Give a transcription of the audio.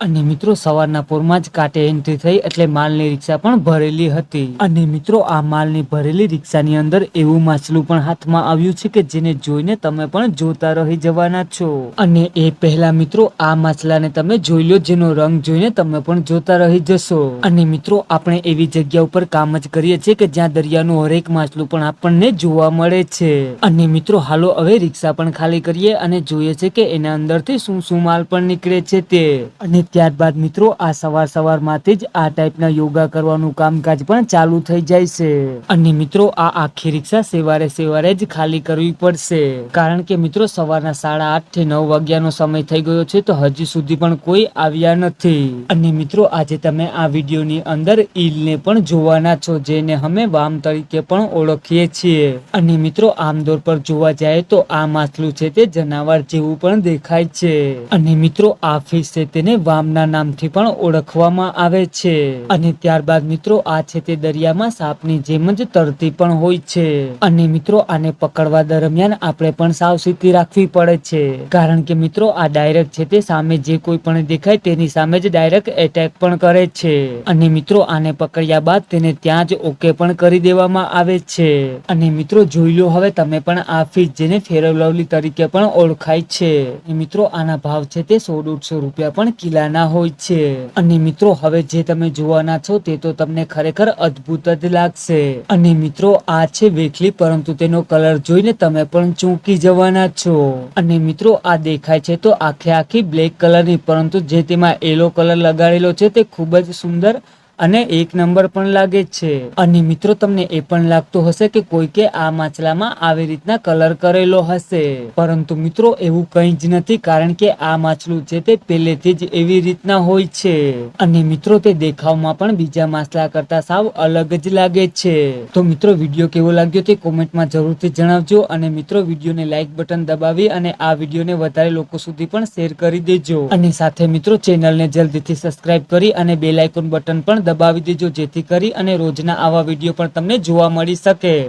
અને મિત્રો, સવારના પોરમાં જ કાંટે એન્ટ્રી થઈ એટલે માલની રિક્ષા પણ ભરેલી હતી. અને મિત્રો, આ માલની ભરેલી રિક્ષાની અંદર એવું માછલું પણ હાથમાં આવ્યું છે કે જેને જોઈને તમે પણ જોતા રહી જવાના છો. અને એ પહેલા, મિત્રો, આ માછલાને તમે જોઈ લો, જેનો રંગ જોઈને તમે પણ જોતા રહી જશો. અને મિત્રો, આપણે એવી જગ્યા ઉપર કામ જ કરીએ છીએ કે જ્યાં દરિયાનું હરેક માછલું પણ આપણને જોવા મળે છે. અને મિત્રો, હાલો, હવે રિક્ષા પણ ખાલી કરીએ અને જોઈએ છે કે એના અંદરથી શું શું માલ પણ નીકળે છે તે. અને ત્યારબાદ મિત્રો આ સવાર સવારમાંથી જ આ ટાઈપના યોગા કરવાનું કામકાજ પણ ચાલુ થઈ જાય છે. અને મિત્રો આ આખી રિક્ષા સવારે સવારે જ ખાલી કરવી પડશે. કારણ કે મિત્રો સવારના સાડા આઠથી નવ વાગ્યાનો સમય થઈ ગયો છે તો હજી સુધી પણ કોઈ આવ્યા નથી. અને મિત્રો આજે તમે આ વિડીયોની અંદર ઈલને પણ જોવાના છો જેને અમે વામ તરીકે પણ ઓળખીએ છીએ. અને મિત્રો આમદોર પર જોવા જાય તો આ માછલું છે તે જનાવર જેવું પણ દેખાય છે. અને મિત્રો આ ફિશ છે તેને વામના નામથી પણ ઓળખવામાં આવે છે. અને ત્યારબાદ મિત્રો, આ છે તે દરિયામાં સાપની જેમ જ તરતી પણ હોય છે. અને મિત્રો, આને પકડવા દરમિયાન આપણે પણ સાવચેતી રાખવી પડે છે. કારણ કે મિત્રો, આ ડાયરેક્ટ છે તે સામે જે કોઈ પણ દેખાય તેની સામે જ ડાયરેક્ટ એટેક પણ કરે છે. અને મિત્રો, આને પકડ્યા બાદ તેને ત્યાં જ ઓકે પણ કરી દેવામાં આવે છે. અને મિત્રો, જોઈ લો, હવે તમે પણ આ ફીસ જેને ફેરવલવલી તરીકે પણ ઓળખાય છે. મિત્રો, આના ભાવ છે તે સો દોઢસો રૂપિયા પણ કિલાના હોય છે. અને મિત્રો, હવે જે તમે જોવાના છો તે તો તમને ખરેખર અદ્ભુત જ લાગશે. અને મિત્રો, આ છે વેખલી, પરંતુ તેનો કલર જોઈને તમે પણ ચોંકી જવાના છો. અને મિત્રો, આ દેખાય છે તો આખે આખી બ્લેક કલરની, પરંતુ જે તેમાં એલો કલર લગાડેલો છે તે ખૂબ જ સુંદર અને એક નંબર પણ લાગે છે. અને મિત્રો, તમને એ પણ લાગતું હશે કે કોઈકે આ માછલામાં આવી રીતના કલર કરેલો હશે. પરંતુ મિત્રો, એવું કંઈ જ નથી, કારણ કે આ માછલું છે તે પહેલેથી જ એવી રીતના હોય છે. અને મિત્રો, તે દેખાવમાં પણ બીજા માછલા કરતા સાવ અલગ જ લાગે છે. તો મિત્રો, વીડિયો કેવો લાગ્યો તે કોમેન્ટમાં જરૂરથી જણાવજો અને મિત્રો, વિડીયોને લાઈક બટન દબાવી અને આ વિડીયોને વધારે લોકો સુધી પણ શેર કરી દેજો. અને સાથે મિત્રો, ચેનલને જલ્દીથી સબસ્ક્રાઇબ કરી અને બેલ આઇકોન બટન પણ દબાવી દેજો જેથી કરી અને રોજના આવા વીડિયો પણ તમને જોવા મળી શકે.